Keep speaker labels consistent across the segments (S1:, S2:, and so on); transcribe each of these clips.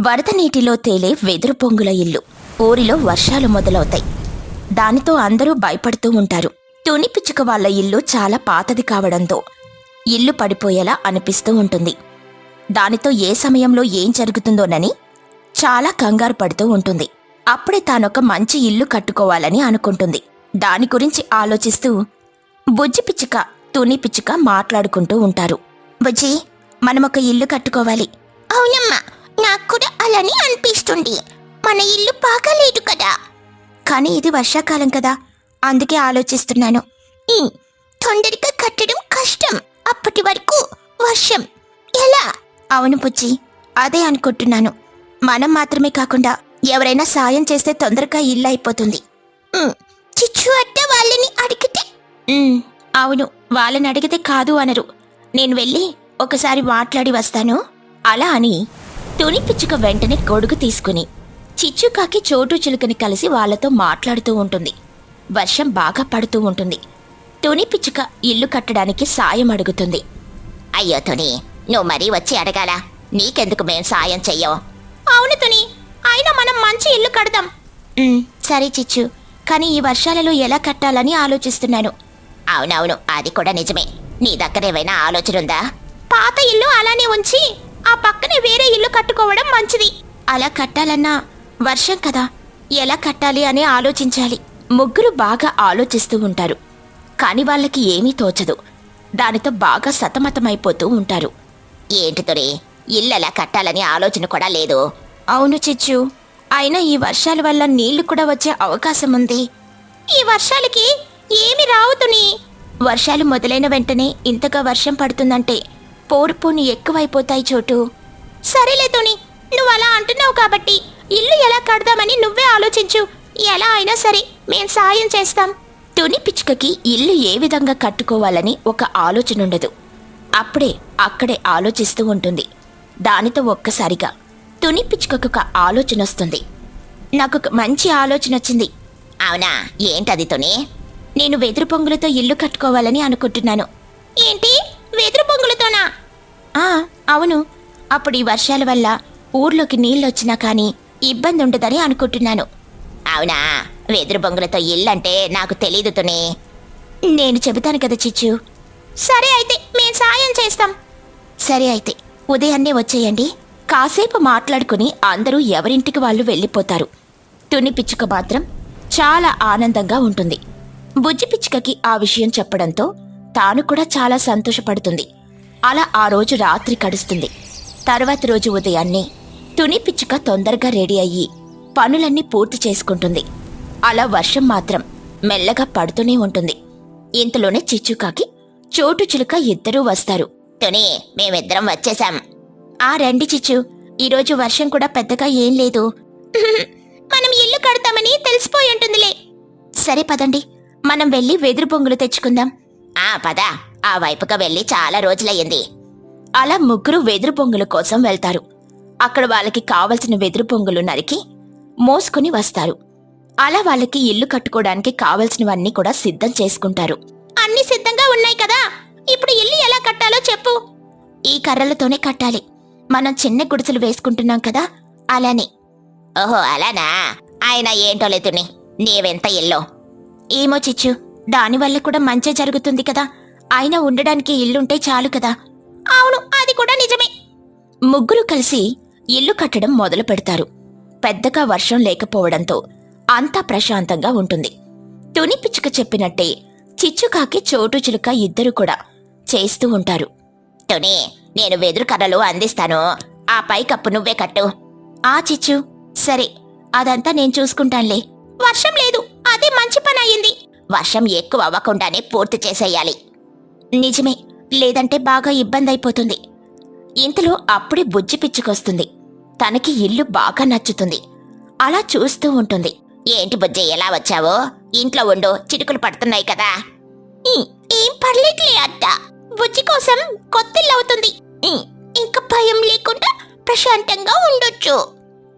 S1: వరద నీటిలో తేలే వెదురు పొంగుల ఇల్లు. ఊరిలో వర్షాలు మొదలవుతాయి. దానితో అందరూ భయపడుతూ ఉంటారు. తుని పిచ్చుక వాళ్ళ ఇల్లు చాలా పాతది కావడంతో ఇల్లు పడిపోయేలా అనిపిస్తూ ఉంటుంది. దానితో ఏ సమయంలో ఏం జరుగుతుందోనని చాలా కంగారు పడుతూ ఉంటుంది. అప్పుడే తానొక మంచి ఇల్లు కట్టుకోవాలని అనుకుంటుంది. దాని గురించి ఆలోచిస్తూ బుజ్జి పిచ్చుక తుని పిచ్చుక మాట్లాడుకుంటూ ఉంటారు. బుజ్జి మనం ఒక ఇల్లు కట్టుకోవాలి. అవునమ్మా నాకు కూడా అలానే అనిపిస్తుంది. మన ఇల్లు బాగాలేదు కదా. కానీ ఇది వర్షాకాలం కదా అందుకే ఆలోచిస్తున్నాను. ఉమ్, తొందరగా కట్టడం కష్టం. అప్పటి వరకు వర్షం. ఎలా? అవును పుచ్చి అదే అనుకుంటున్నాను. మనం మాత్రమే కాకుండా ఎవరైనా సాయం చేస్తే తొందరగా ఇల్లు అయిపోతుంది. ఉమ్, చిచ్చు అట్ట వాళ్ళని అడిగితే? ఉమ్, అవును వాళ్ళని అడిగితే కాదు అనరు. నేను వెళ్ళి ఒకసారి మాట్లాడి వస్తాను. అలా అని తుని పిచ్చుక వెంటనే గొడుగు తీసుకుని చిచ్చుకాకి చోటు చిలుకని కలిసి వాళ్ళతో మాట్లాడుతూ ఉంటుంది. వర్షం బాగా పడుతూ ఉంటుంది. తుని పిచ్చుక ఇల్లు కట్టడానికి సాయం అడుగుతుంది. అయ్యో తుని నువ్వు మరీ వచ్చి అడగాల? నీకెందుకు మేం సాయం చెయ్యం? అవును తుని అయినా మనం మంచి ఇల్లు కడదాం. సరే చిచ్చు కానీ ఈ వర్షాలలో ఎలా కట్టాలని ఆలోచిస్తున్నాను. అవునవును అది కూడా నిజమే. నీ దగ్గర ఏమైనా ఆలోచన ఉందా పాత ఇల్లు అలానే ఉంచి ఆ పక్కనే వేరే ఇల్లు కట్టుకోవడం మంచిది. అలా కట్టాలన్నా వర్షం కదా ఎలా కట్టాలి అని ఆలోచించాలి. ముగ్గురు బాగా ఆలోచిస్తూ ఉంటారు. కాని వాళ్ళకి ఏమీ తోచదు. దానితో బాగా సతమతమైపోతూ ఉంటారు. ఏంటి తొరి ఇల్లు ఎలా కట్టాలని ఆలోచన కూడా లేదు. అవును చిచ్చు అయినా ఈ వర్షాల వల్ల నీళ్ళు కూడా వచ్చే అవకాశం ఉంది. ఈ వర్షాలకి ఏమి రావుతుని వర్షాలు మొదలైన వెంటనే ఇంతగా వర్షం పడుతుందంటే పోరుపోని ఎక్కువైపోతాయి చోటు. సరేలే తుని నువ్వు అలా అంటున్నావు కాబట్టి ఇల్లు ఎలా కడదామని నువ్వే ఆలోచించు. ఎలా అయినా సరే మేం సాయం చేస్తాం. తుని పిచ్చుకకి ఇల్లు ఏ విధంగా కట్టుకోవాలని ఒక ఆలోచన ఉండదు అప్పుడే అక్కడే ఆలోచిస్తూ ఉంటుంది. దానితో ఒక్కసారిగా తుని పిచ్చుకకు ఒక ఆలోచన వస్తుంది నాకు ఒక మంచి ఆలోచన వచ్చింది అవునా? ఏంటది తుని? నేను వెదురు పొంగులతో ఇల్లు కట్టుకోవాలని అనుకుంటున్నాను. ఏంటి? వెదురు పొంగులతోనా అవును. అప్పుడు ఈ వర్షాల వల్ల ఊర్లోకి నీళ్ళొచ్చినా కానీ ఇబ్బంది ఉండదని అనుకుంటున్నాను. అవునా? వెదురు బొంగులతో ఇల్లంటే నాకు తెలీదు తుని. నేను చెబుతాను కదా చిచ్చు. సరే అయితే మేము సాయం చేస్తాం. సరే అయితే ఉదయాన్నే వచ్చేయండి. కాసేపు మాట్లాడుకుని అందరూ ఎవరింటికి వాళ్ళు వెళ్ళిపోతారు. తుని పిచ్చుక మాత్రం చాలా ఆనందంగా ఉంటుంది. బుజ్జి పిచ్చుకకి ఆ విషయం చెప్పడంతో తాను కూడా చాలా సంతోషపడుతుంది. అలా ఆ రోజు రాత్రి కడుస్తుంది. తర్వాత రోజు ఉదయాన్నే తుని పిచ్చుక తొందరగా రెడీ అయ్యి పనులన్నీ పూర్తి చేసుకుంటుంది. అలా వర్షం మాత్రం మెల్లగా పడుతూనే ఉంటుంది. ఇంతలోనే చిచ్చుకాకి చోటు చిలుక ఇద్దరూ వస్తారు. తుని మేమిద్దరం వచ్చేసాం ఆ రండి చిచ్చు ఈరోజు వర్షం కూడా పెద్దగా ఏం లేదు. మనం ఇల్లు కడతామని తెలిసిపోయి ఉంటుందిలే. సరే పదండి మనం వెళ్ళి వెదురు బొంగులు తెచ్చుకుందాం. ఆ పదా. ఆ వైపుగా వెళ్ళి చాలా రోజులయ్యింది. అలా ముగ్గురు వెదురు పొంగుల కోసం వెళ్తారు. అక్కడ వాళ్ళకి కావలసిన వెదురు పొంగులు నరికి మోసుకుని వస్తారు. అలా వాళ్ళకి ఇల్లు కట్టుకోవడానికి కావలసినవన్నీ కూడా సిద్ధం చేసుకుంటారు. అన్ని సిద్ధంగా ఉన్నాయి కదా? ఇప్పుడు ఇల్లు ఎలా కట్టాలో చెప్పు. ఈ కర్రలతోనే కట్టాలి. మనం చిన్న గుడిసెలు వేసుకుంటున్నాం కదా? అలానే. ఓహో అలానా? ఆయన ఏంటో లేతుని నీవెంత ఇల్లు? ఏమో చిచ్చు దానివల్ల కూడా మంచి జరుగుతుంది కదా? ఆయన ఉండడానికి ఇల్లుంటే చాలు కదా. అవును అది కూడా నిజమే. ముగ్గురు కలిసి ఇల్లు కట్టడం మొదలు పెడతారు. పెద్దగా వర్షం లేకపోవడంతో అంతా ప్రశాంతంగా ఉంటుంది. తుని పిచ్చుక చెప్పినట్టే చిచ్చుకాకి చోటు చిలుక ఇద్దరు కూడా చేస్తూ ఉంటారు. తుని నేను వెదురు కర్రలు అందిస్తాను. ఆ పై కప్పు నువ్వే కట్టు. ఆ చిచ్చు సరే అదంతా నేను చూసుకుంటానులే. వర్షం లేదు అదే మంచి పని అయింది వర్షం ఎక్కువ అవ్వకుండానే పూర్తి చేసేయాలి. నిజమే లేదంటే బాగా ఇబ్బంది అయిపోతుంది ఇంతలో అప్పుడే బుజ్జి పిచ్చుకొస్తుంది. తనకి ఇల్లు బాగా నచ్చుతుంది. అలా చూస్తూ ఉంటుంది. ఏంటి బుజ్జి ఎలా వచ్చావో? ఇంట్లో ఉండు చిటుకులు పడుతున్నాయి కదా. ఏం పర్లేదులే అత్త. బుజ్జి కోసం కొత్తిల్లు అవుతుంది. ఇంకా భయం లేకుండా ప్రశాంతంగా ఉండొచ్చు.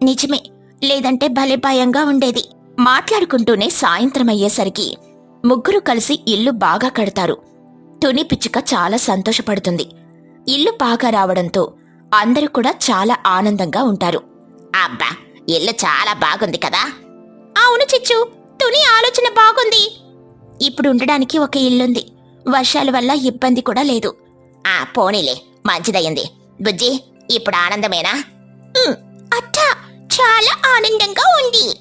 S1: నిజమే లేదంటే భలే భయంగా ఉండేది. మాట్లాడుకుంటూనే సాయంత్రం అయ్యేసరికి ముగ్గురు కలిసి ఇల్లు బాగా కడతారు. తుని పిచ్చుక చాలా సంతోషపడుతుంది. ఇల్లు బాగా రావడంతో అందరూ కూడా చాలా ఆనందంగా ఉంటారు. అబ్బా ఇల్లు చాలా బాగుంది కదా? అవును చిచ్చు తుని ఆలోచన బాగుంది. ఇప్పుడు ఉండడానికి ఒక ఇల్లుంది. వర్షాల వల్ల ఇబ్బంది కూడా లేదు. ఆ పోనీలే మంచిదయ్యింది. బుజ్జి ఇప్పుడు ఆనందమేనా? అట్టా చాలా ఆనందంగా ఉంది.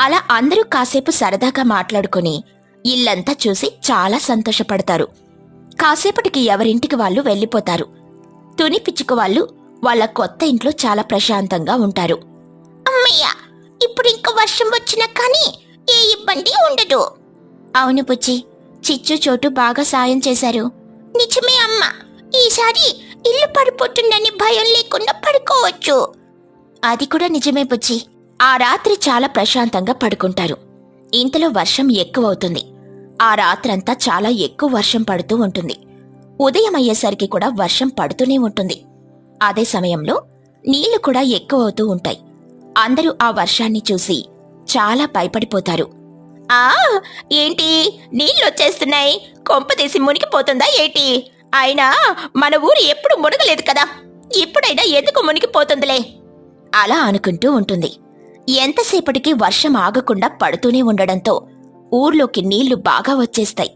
S1: అలా అందరూ కాసేపు సరదాగా మాట్లాడుకుని ఇల్లంతా చూసి చాలా సంతోషపడతారు. కాసేపటికి ఎవరింటికి వాళ్ళు వెళ్ళిపోతారు. తుని పిచ్చుక వాళ్ళు వాళ్ళ కొత్త ఇంట్లో చాలా ప్రశాంతంగా ఉంటారు. అమ్మయ్య ఇప్పుడు ఇంకా వర్షం వచ్చినా కానీ ఏ ఇబ్బంది ఉండదు. అవును పుచ్చి చిచ్చు చోటు బాగా సాయం చేశారు. నిజమే అమ్మ ఈసారి ఇల్లు పడిపోతుందని భయం లేకుండా పడుకోవచ్చు. అది కూడా నిజమే పుచ్చి ఆ రాత్రి చాలా ప్రశాంతంగా పడుకుంటారు. ఇంతలో వర్షం ఎక్కువవుతుంది. ఆ రాత్రంతా చాలా ఎక్కువ వర్షం పడుతూ ఉంటుంది. ఉదయం అయ్యేసరికి కూడా వర్షం పడుతూనే ఉంటుంది. అదే సమయంలో నీళ్ళు కూడా ఎక్కువ అవుతూ ఉంటాయి. అందరూ ఆ వర్షాన్ని చూసి చాలా భయపడిపోతారు. ఆ ఏంటి? నీళ్ళు వచ్చేస్తున్నాయి. కొంపదీసి మునిగిపోతుందా ఏంటి? అయినా మన ఊరు ఎప్పుడు మునగలేదు కదా. ఇప్పుడైనా ఎందుకు మునిగిపోతుందిలే? అలా అనుకుంటూ ఉంటుంది. ఎంతసేపటికి వర్షం ఆగకుండా పడుతూనే ఉండడంతో ఊర్లోకి నీళ్ళు బాగా వచ్చేస్తాయి.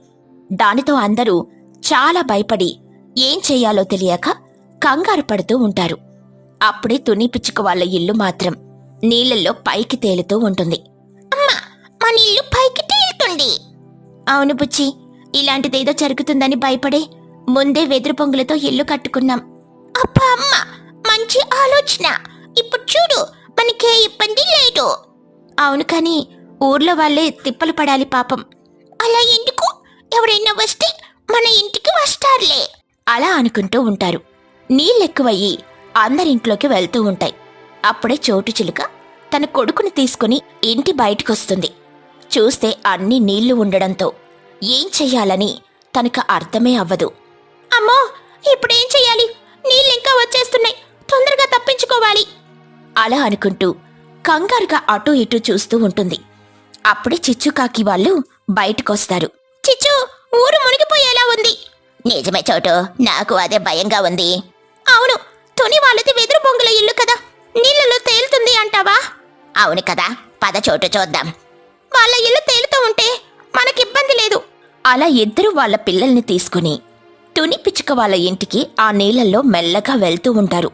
S1: దానితో అందరూ చాలా భయపడి ఏం చెయ్యాలో తెలియక కంగారు పడుతూ ఉంటారు. అప్పుడే తుని పిచ్చుక వాళ్ళ ఇల్లు మాత్రం నీళ్ళల్లో పైకి తేలుతూ ఉంటుంది. అమ్మా మన ఇల్లు పైకి తేలుతుంది. అవును బుచ్చి ఇలాంటిదేదో జరుగుతుందని భయపడే ముందే వెదురు పొంగులతో ఇల్లు కట్టుకున్నాం. అబ్బా అమ్మ మంచి ఆలోచన. ఇప్పుడు చూడు మనకే ఇబ్బంది లేదు. అవును కానీ ఊర్లో వాళ్ళే తిప్పలు పడాలి పాపం. అలా ఎందుకు? ఎవరైనా వస్తే మన ఇంటికి వస్తారులే. అలా అనుకుంటూ ఉంటారు. నీళ్ళెక్కువయ్యి అందరింట్లోకి వెళ్తూ ఉంటాయి. అప్పుడే చోటు చిలుక తన కొడుకుని తీసుకుని ఇంటి బయటకొస్తుంది. చూస్తే అన్ని నీళ్ళు ఉండడంతో ఏం చెయ్యాలని తనకు అర్థమే అవ్వదు. అమ్మో! ఇప్పుడేం చెయ్యాలి? నీళ్ళింకా వచ్చేస్తున్నాయి. తొందరగా తప్పించుకోవాలి. అలా అనుకుంటూ కంగారుగా అటూ ఇటూ చూస్తూ ఉంటుంది. అప్పుడే చిచ్చుకాకి వాళ్ళు బయటకొస్తారు. చిచ్చు ఊరు మునిగిపోయేలా ఉంది. నిజమే చోటు నాకు అదే భయంగా ఉంది. అవును తుని వాళ్ళది వెదురు బొంగుల ఇల్లు కదా నీళ్ళలో తేలుతుంది అంటావా? అవును కదా పద చోటు చూద్దాం. వాళ్ళ ఇల్లు తేలుతూ ఉంటే మనకిబ్బంది లేదు. అలా ఇద్దరు వాళ్ళ పిల్లల్ని తీసుకుని తుని పిచ్చుక వాళ్ళ ఇంటికి ఆ నీళ్ళల్లో మెల్లగా వెళ్తూ ఉంటారు.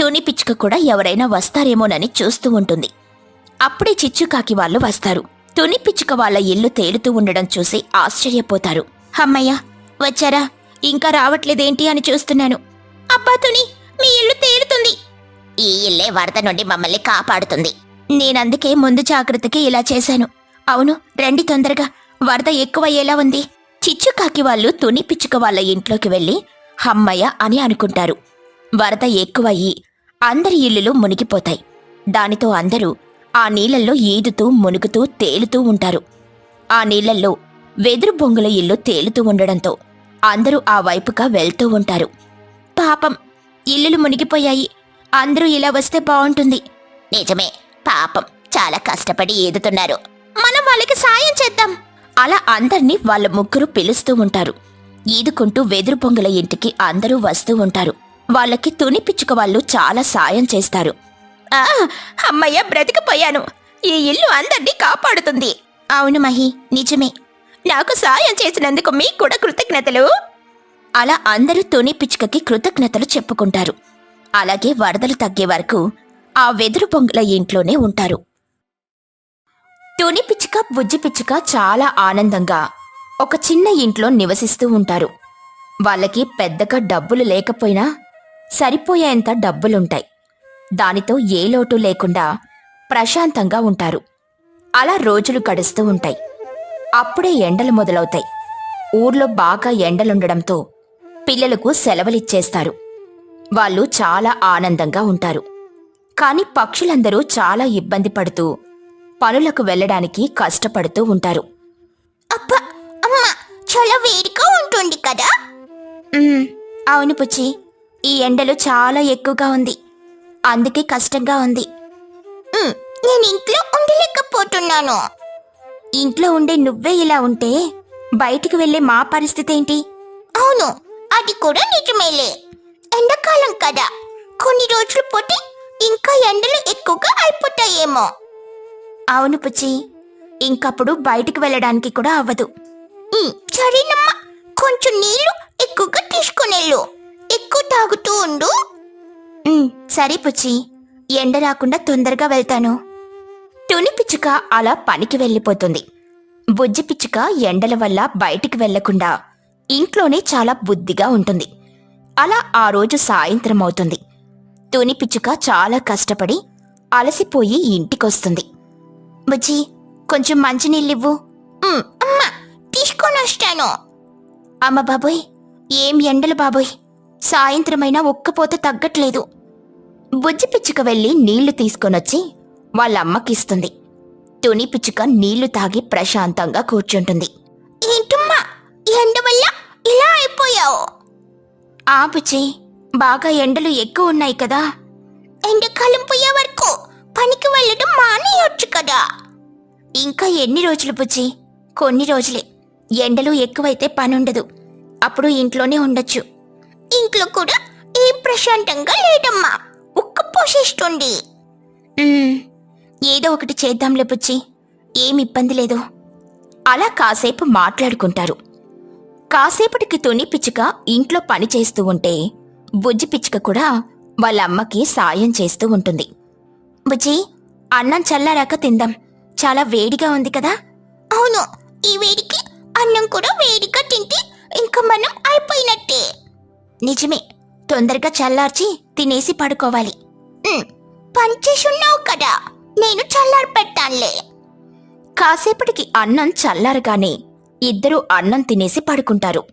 S1: తుని పిచ్చుక కూడా ఎవరైనా వస్తారేమోనని చూస్తూ ఉంటుంది. అప్పుడే చిచ్చుకాకి వాళ్ళు వస్తారు. తుని పిచ్చుక వాళ్ళ ఇల్లు తేలుతూ ఉండడం చూసి ఆశ్చర్యపోతారు. అమ్మయ్య వచ్చారా? ఇంకా రావట్లేదేంటి అని చూస్తున్నాను. అబ్బా తుని మీ ఇల్లు తేలుతుంది. ఈ ఇల్లే వరద నుండి మమ్మల్ని కాపాడుతుంది. నేనందుకే ముందు జాగ్రత్తకి ఇలా చేశాను. అవును రండి తొందరగా. వరద ఎక్కువయ్యేలా ఉంది. చిచ్చుకాకి వాళ్ళు తుని పిచ్చుక వాళ్ళ ఇంట్లోకి వెళ్ళి హమ్మయ్య అని అనుకుంటారు. వరద ఎక్కువయ్యి అందరి ఇల్లులు మునిగిపోతాయి. దానితో అందరూ ఆ నీళ్ళల్లో ఈదుతూ మునుగుతూ తేలుతూ ఉంటారు. ఆ నీళ్ళల్లో వెదురు బొంగుల ఇల్లు తేలుతూ ఉండడంతో అందరూ ఆ వైపుగా వెళ్తూ ఉంటారు. పాపం ఇల్లులు మునిగిపోయాయి. అందరూ ఇలా వస్తే బాగుంటుంది. నిజమే పాపం చాలా కష్టపడి ఈదుతున్నారు. మనం వాళ్ళకి సాయం చేద్దాం. అలా అందర్నీ వాళ్ళ ముగ్గురు పిలుస్తూ ఉంటారు. ఈదుకుంటూ వెదురు పొంగుల ఇంటికి అందరూ వస్తూ ఉంటారు. వాళ్ళకి తుని పిచ్చుక వాళ్ళు చాలా సాయం చేస్తారు. అమ్మయ్య బ్రతికిపోయాను. ఈ ఇల్లు అందరినీ కాపాడుతుంది. అవును మహి నిజమే. నాకు సాయం చేసినందుకు మీకు కూడా కృతజ్ఞతలు. అలా అందరూ తుని పిచ్చుకకి కృతజ్ఞతలు చెప్పుకుంటారు. అలాగే వరదలు తగ్గే వరకు ఆ వెదురు పొంగుల ఇంట్లోనే ఉంటారు. తుని పిచ్చుక బుజ్జి పిచ్చుక చాలా ఆనందంగా ఒక చిన్న ఇంట్లో నివసిస్తూ ఉంటారు. వాళ్ళకి పెద్దగా డబ్బులు లేకపోయినా సరిపోయేంత డబ్బులుంటాయి. దానితో ఏ లోటు లేకుండా ప్రశాంతంగా ఉంటారు. అలా రోజులు గడుస్తూ ఉంటాయి. అప్పుడే ఎండలు మొదలవుతాయి. ఊర్లో బాగా ఎండలుండడంతో పిల్లలకు సెలవులిచ్చేస్తారు. వాళ్ళు చాలా ఆనందంగా ఉంటారు. కాని పక్షులందరూ చాలా ఇబ్బంది పడుతూ పనులకు వెళ్ళడానికి కష్టపడుతూ ఉంటారు. అబ్బా అమ్మా చాలా వేడిగా ఉంటుంది కదా? అవును పుచ్చి. ఈ ఎండలు చాలా ఎక్కువగా ఉంది. అందుకే కష్టంగా ఉంది. నేను ఇంట్లో ఉండలేకపోతున్నాను. ఇంట్లో ఉండే నువ్వే ఇలా ఉంటే బయటికి వెళ్ళే మా పరిస్థితి ఏంటి? అవును అది కూడా నిజమేలే.
S2: ఎండాకాలం కదా. కొన్ని రోజులు పోటీ ఇంకా ఎండలు ఎక్కువగా అయిపోతాయేమో.
S1: అవును పుచ్చి ఇంకప్పుడు బయటికి వెళ్ళడానికి కూడా అవ్వదు.
S2: సరేనమ్మా కొంచెం నీళ్ళు ఎక్కువగా తీసుకునేళ్ళు. ఎక్కువ తాగుతూ ఉండు.
S1: సరే పుచ్చి ఎండ రాకుండా తొందరగా వెళ్తాను. తుని పిచ్చుక అలా పనికి వెళ్ళిపోతుంది. బుజ్జి పిచ్చుక ఎండల వల్ల బయటికి వెళ్ళకుండా ఇంట్లోనే చాలా బుద్ధిగా ఉంటుంది. అలా ఆ రోజు సాయంత్రం అవుతుంది. తుని పిచ్చుక చాలా కష్టపడి అలసిపోయి ఇంటికొస్తుంది. బుజ్జి కొంచెం మంచినీళ్ళివ్వు.
S2: అమ్మా తీసుకొని వస్తాను.
S1: అమ్మ బాబోయ్ ఏం ఎండలు బాబోయ్. సాయంత్రమైనా ఒక్కపోత తగ్గట్లేదు. బుజ్జి పిచ్చుక వెళ్ళి నీళ్ళు తీసుకొనొచ్చి వాళ్ళ అమ్మకిస్తుంది తుని పిచ్చుక నీళ్ళు తాగి ప్రశాంతంగా కూర్చుంటుంది.
S2: ఏంటమ్మా ఎండ వల్ల ఇలా అయిపోయావు?
S1: ఆ బుజ్జి బాగా ఎండలు ఎక్కువ ఉన్నాయి కదా.
S2: ఎండాకాలం పోయే వరకు పనికి వెళ్ళడం మానేయొచ్చు కదా.
S1: ఇంకా ఎన్ని రోజులు బుజ్జి? కొన్ని రోజులే. ఎండలు ఎక్కువైతే పనుండదు. అప్పుడు ఇంట్లోనే ఉండొచ్చు.
S2: ఇంట్లో కూడా ఏం ప్రశాంతంగా లేదమ్మా.
S1: మ్మ్. ఏదో ఒకటి చేద్దాంలే పుచ్చి ఏం ఇబ్బంది లేదు. అలా కాసేపు మాట్లాడుకుంటారు. కాసేపటికి తుని పిచ్చుక ఇంట్లో పని చేస్తూ ఉంటే బుజ్జి పిచ్చుక కూడా వాళ్ళ అమ్మకి సాయం చేస్తూ ఉంటుంది. బుజ్జి అన్నం చల్లారాక తిందాం. చాలా వేడిగా ఉంది కదా?
S2: అవును. ఈ వేడికి అన్నం కూడా వేడిగా తింటే ఇంకా మనం అయిపోయినట్టే.
S1: నిజమే. తొందరగా చల్లార్చి తినేసి పడుకోవాలి.
S2: పనిచేసున్నావు పని చేసున్నావు కదా. నేను చల్లారి పెట్టానులే
S1: కాసేపటికి అన్నం చల్లారగానే ఇద్దరూ అన్నం తినేసి పడుకుంటారు.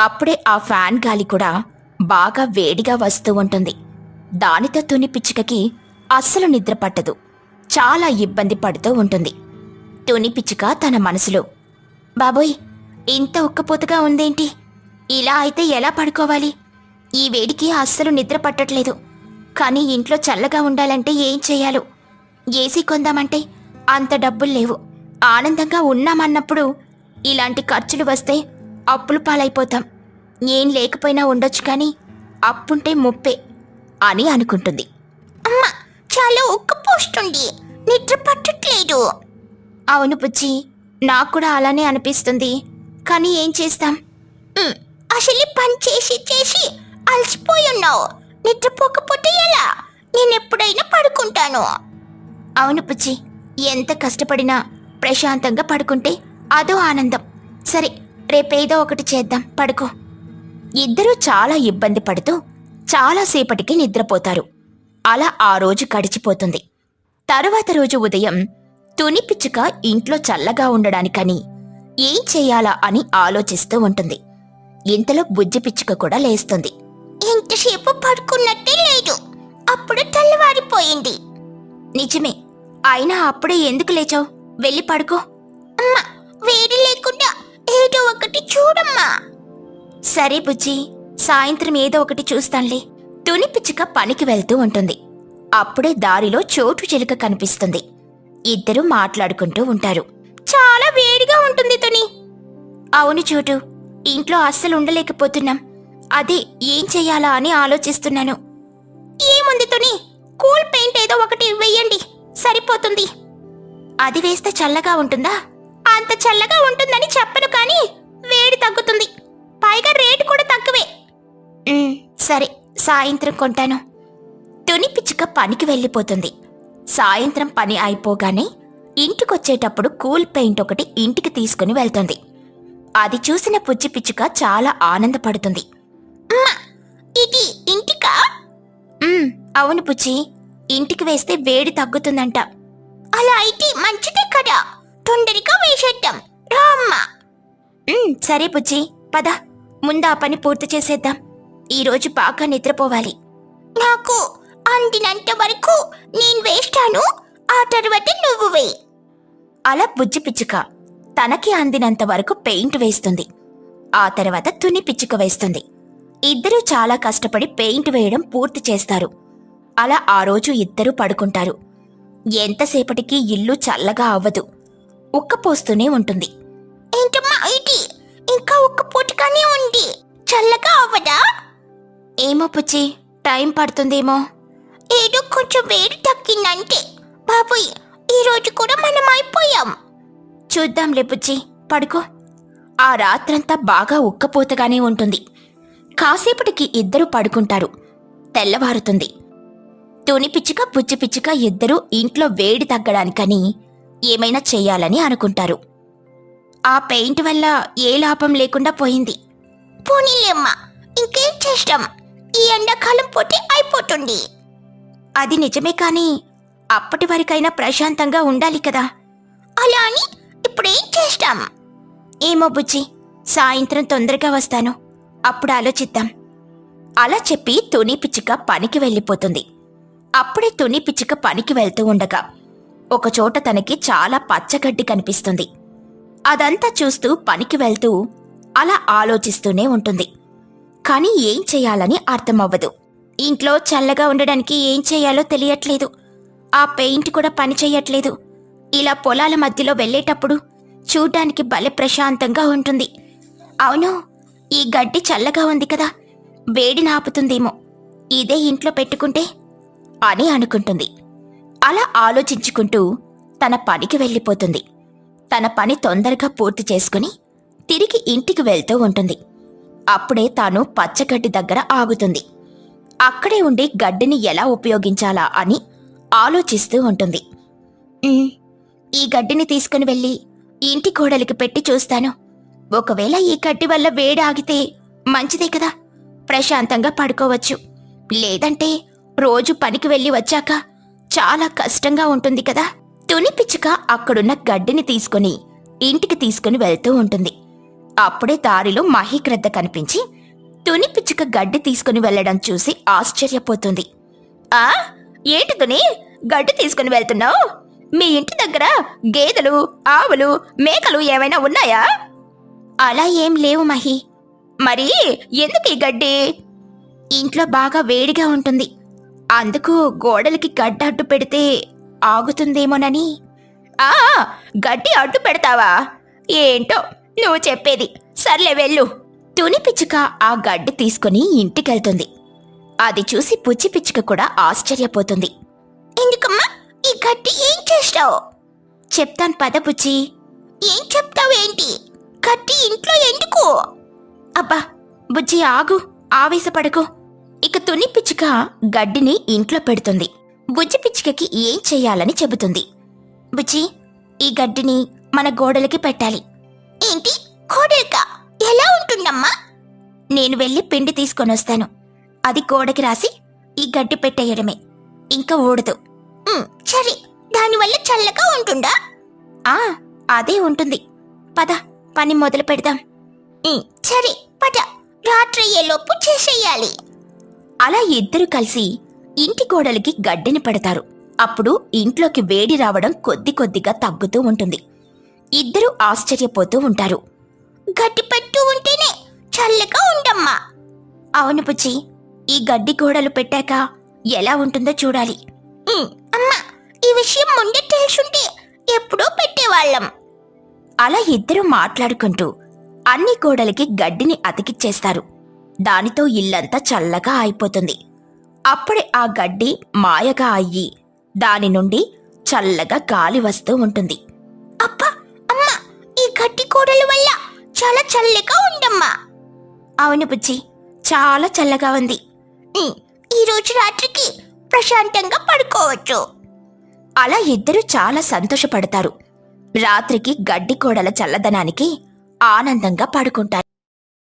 S1: అప్పుడే ఆ ఫ్యాన్ గాలి కూడా బాగా వేడిగా వస్తూ ఉంటుంది. దానితో తుని పిచ్చుకకి అస్సలు నిద్ర పట్టదు. చాలా ఇబ్బంది పడుతూ ఉంటుంది. తుని పిచ్చుక తన మనసులో బాబోయ్ ఇంత ఉక్కపోతగా ఉందేంటి? ఇలా అయితే ఎలా పడుకోవాలి? ఈ వేడికి అస్సలు నిద్ర పట్టట్లేదు. కానీ ఇంట్లో చల్లగా ఉండాలంటే ఏం చేయాలో? ఏసీ కొందామంటే అంత డబ్బులు లేవు. ఆనందంగా ఉన్నామన్నప్పుడు ఇలాంటి ఖర్చులు వస్తే అప్పులు పాలైపోతాం. ఏం లేకపోయినా ఉండొచ్చు కానీ అప్పుంటే ముప్పే అని అనుకుంటుంది.
S2: అమ్మా చాలా ఉక్క పోస్తుంది నిద్ర పట్టట్లేదు.
S1: అవును బుజ్జి నాకు కూడా అలానే అనిపిస్తుంది. కానీ ఏం చేస్తాం?
S2: అసలు పని చేసి చేసి అలసిపోయి ఉన్నావు. నిద్రపోకపోతే ఎలా? నేను ఎప్పుడైనా పడుకుంటాను.
S1: అవును పుచ్చి ఎంత కష్టపడినా ప్రశాంతంగా పడుకుంటే అదో ఆనందం. సరే రేపేదో ఒకటి చేద్దాం పడుకో. ఇద్దరూ చాలా ఇబ్బంది పడుతూ చాలాసేపటికి నిద్రపోతారు. అలా ఆ రోజు గడిచిపోతుంది. తరువాత రోజు ఉదయం తుని పిచ్చుక ఇంట్లో చల్లగా ఉండడానికని ఏం చేయాలా అని ఆలోచిస్తూ ఉంటుంది. ఇంతలో బుజ్జి పిచ్చుక కూడా లేస్తుంది.
S2: ఇంతసేపు పడుకున్నట్టే లేదు. అప్పుడు తెల్లవారిపోయింది.
S1: నిజమే అయినా అప్పుడే ఎందుకు లేచావు? వెళ్ళి పడుకో.
S2: అమ్మా వేడి లేకుండా ఏదో ఒకటి చూడమ్మా.
S1: సరే బుజ్జి సాయంత్రం ఏదో ఒకటి చూస్తానులే. తుని పిచ్చుక పనికి వెళ్తూ ఉంటుంది. అప్పుడే దారిలో చోటు చిలుక కనిపిస్తుంది. ఇద్దరు మాట్లాడుకుంటూ ఉంటారు. చాలా వేడిగా ఉంటుంది తుని. అవును చోటు ఇంట్లో అస్సలు ఉండలేకపోతున్నాం. అదే ఏం చెయ్యాలా అని ఆలోచిస్తున్నాను.
S2: ఏముంది తుని? కూల్ పెయింట్ ఏదో ఒకటి వెయ్యండి సరిపోతుంది.
S1: అది వేస్తే చల్లగా ఉంటుందా?
S2: అంత చల్లగా ఉంటుందని చెప్పను కానీ వేడి తగ్గుతుంది. పైగా రేటు కూడా తక్కువే.
S1: సరే సాయంత్రం కొంటాను. తుని పిచ్చుక పనికి వెళ్ళిపోతుంది. సాయంత్రం పని అయిపోగానే ఇంటికొచ్చేటప్పుడు కూల్ పెయింట్ ఒకటి ఇంటికి తీసుకుని వెళ్తుంది. అది చూసిన పుచ్చి పిచ్చుక చాలా ఆనందపడుతుంది.
S2: ఇది ఇంటికా?
S1: "ఉమ్, అవును పుచ్చి ఇంటికి వేస్తే వేడి తగ్గుతుందంట.
S2: అలా అయితే మంచిదే కదా. తొందరగా వేసేద్దాం. రా అమ్మా.
S1: "ఉమ్, సరే పుచ్చి పద. ముందు ఆ పని పూర్తి చేసేద్దాం. ఈరోజు బాగా నిద్రపోవాలి.
S2: నాకు అందినంత వరకు నేను వేస్తాను. ఆ తర్వాత నువ్వు వేయి.
S1: అలా బుజ్జి పిచ్చుక తనకి అందినంత వరకు పెయింట్ వేస్తుంది. ఆ తర్వాత తుని పిచ్చుక వేస్తుంది. ఇద్దరూ చాలా కష్టపడి పెయింట్ వేయడం పూర్తి చేస్తారు. అలా ఆ రోజు ఇద్దరూ పడుకుంటారు. ఎంతసేపటికి ఇల్లు చల్లగా అవ్వదు. ఉక్కపోస్తూనే ఉంటుంది.
S2: ఏంటమ్మా ఇది? ఇంకా ఉక్కపోటుగానే ఉంది. చల్లగా అవ్వదా?
S1: ఏమో పుచ్చి టైం పడుతుందేమో.
S2: ఏదో కొంచెం వేడి తగ్గిందంటే. బాబోయ్ ఈ రోజు కూడా మనం అయిపోయాం.
S1: చూద్దాంలే పుచ్చి పడుకో. ఆ రాత్రంతా బాగా ఉక్కపోతగానే ఉంటుంది. కాసేపటికి ఇద్దరు పడుకుంటారు. తెల్లవారుతుంది. తుని పిచ్చుక బుజ్జి పిచ్చుక ఇద్దరూ ఇంట్లో వేడి తగ్గడానికని ఏమైనా చేయాలని అనుకుంటారు. ఆ పెయింట్ వల్ల ఏ లాభం లేకుండా పోయింది.
S2: పోనీలేమ్మ ఇంకేం చేస్తాం? ఈ ఎండాకాలం పోతే అయిపోతుంది.
S1: అది నిజమే కానీ అప్పటి వరకైనా ప్రశాంతంగా ఉండాలి కదా.
S2: అలా అని ఇప్పుడేం చేస్తాం?
S1: ఏమో బుజ్జి సాయంత్రం తొందరగా వస్తాను. అప్పుడు ఆలోచిద్దాం. అలా చెప్పి తుని పిచ్చుక పనికి వెళ్ళిపోతుంది. అప్పుడే తుని పిచ్చుక పనికి వెళ్తూ ఉండగా ఒకచోట తనకి చాలా పచ్చగడ్డి కనిపిస్తుంది. అదంతా చూస్తూ పనికి వెళ్తూ అలా ఆలోచిస్తూనే ఉంటుంది. కానీ ఏం చేయాలని అర్థమవ్వదు. ఇంట్లో చల్లగా ఉండడానికి ఏం చేయాలో తెలియట్లేదు. ఆ పెయింట్ కూడా పని చేయట్లేదు. ఇలా పొలాల మధ్యలో వెళ్ళేటప్పుడు చూడ్డానికి భలే ప్రశాంతంగా ఉంటుంది. అవును ఈ గడ్డి చల్లగా ఉంది కదా వేడి నాపుతుందేమో ఇదే ఇంట్లో పెట్టుకుంటే అని అనుకుంటుంది. అలా ఆలోచించుకుంటూ తన పనికి వెళ్ళిపోతుంది. తన పని తొందరగా పూర్తి చేసుకుని తిరిగి ఇంటికి వెళ్తూ ఉంటుంది. అప్పుడే తాను పచ్చగడ్డి దగ్గర ఆగుతుంది. అక్కడే ఉండి గడ్డిని ఎలా ఉపయోగించాలా అని ఆలోచిస్తూ ఉంటుంది. ఈ గడ్డిని తీసుకుని వెళ్ళి ఇంటి కోడలికి పెట్టి చూస్తాను. ఒకవేళ ఈ గడ్డి వల్ల వేడి ఆగితే మంచిదే కదా. ప్రశాంతంగా పడుకోవచ్చు. లేదంటే రోజు పనికి వెళ్ళి వచ్చాక చాలా కష్టంగా ఉంటుంది కదా. తుని పిచ్చుక అక్కడున్న గడ్డిని తీసుకుని ఇంటికి తీసుకుని వెళ్తూ ఉంటుంది. అప్పుడే దారిలో మహీక్రద్ద కనిపించి తుని పిచ్చుక గడ్డి తీసుకుని వెళ్ళడం చూసి ఆశ్చర్యపోతుంది. ఆ? ఏంటి తుని? గడ్డి తీసుకుని వెళ్తున్నావు? మీ ఇంటి దగ్గర గేదెలు ఆవులు మేకలు ఏమైనా ఉన్నాయా? అలా ఏం లేవు మహి. మరి ఎందుకు ఈ గడ్డి? ఇంట్లో బాగా వేడిగా ఉంటుంది. అందుకు గోడలకి గడ్డ అడ్డు పెడితే ఆగుతుందేమోనని. ఆ గడ్డి అడ్డు పెడతావా? ఏంటో నువ్వు చెప్పేది. సర్లే వెళ్ళు. తుని పిచ్చుక ఆ గడ్డి తీసుకుని ఇంటికెళ్తుంది. అది చూసి పుచ్చి పిచ్చుక కూడా ఆశ్చర్యపోతుంది.
S2: ఎందుకమ్మా ఈ గడ్డి ఏం చేస్తావు?
S1: చెప్తాను పద పుచ్చి.
S2: ఏం చెప్తావేంటి? గడ్డి ఇంట్లో ఎందుకు?
S1: అబ్బా బుజ్జి ఆగు ఆవేశపడకు. ఇక తుని పిచ్చుక గడ్డిని ఇంట్లో పెడుతుంది. బుజ్జి పిచ్చుకకి ఏం చెయ్యాలని చెబుతుంది. బుజ్జి ఈ గడ్డిని మన గోడలకి పెట్టాలి.
S2: ఏంటి? కోడలిక ఎలా ఉంటుందమ్మా?
S1: నేను వెళ్ళి పిండి తీసుకొని వస్తాను. అది గోడకి రాసి ఈ గడ్డి పెట్టేయడమే. ఇంకా ఊడదు.
S2: సరే. దానివల్ల చల్లగా ఉంటుందా?
S1: ఆ అదే ఉంటుంది. పద. పని మొదలు పెడదాం.
S2: సరే పద. రాత్రి అయ్యేలోపు చేసేయాలి.
S1: అలా ఇద్దరు కలిసి ఇంటి గోడలకి గడ్డిని పెడతారు. అప్పుడు ఇంట్లోకి వేడి రావడం కొద్ది కొద్దిగా తగ్గుతూ ఉంటుంది. ఇద్దరూ ఆశ్చర్యపోతూ ఉంటారు.
S2: గడ్డి పెట్టు ఉంటేనే చల్లగా ఉండమ్మా.
S1: అవును పుచ్చి ఈ గడ్డి గోడలు పెట్టాక ఎలా ఉంటుందో చూడాలి.
S2: అమ్మా ఈ విషయం ముందే తెలుసుంటే ఎప్పుడూ పెట్టేవాళ్ళం.
S1: అలా ఇద్దరు మాట్లాడుకుంటూ అన్ని గోడలకి గడ్డిని అతికిచ్చేస్తారు. దానితో ఇల్లంతా చల్లగా అయిపోతుంది. అప్పుడే ఆ గడ్డి మాయగా అయ్యి దాని నుండి చల్లగా గాలి వస్తూ ఉంటుంది.
S2: అబ్బా! అమ్మా! ఈ గడ్డి కోడల వల్ల చాలా చల్లగా ఉండమ్మా
S1: అవును బుజ్జి చాలా చల్లగా ఉంది.
S2: ఈ రోజు రాత్రికి ప్రశాంతంగా పడుకోవచ్చు.
S1: అలా ఇద్దరు చాలా సంతోషపడతారు. రాత్రికి గడ్డి కోడల చల్లదనానికి ఆనందంగా పడుకుంటారు.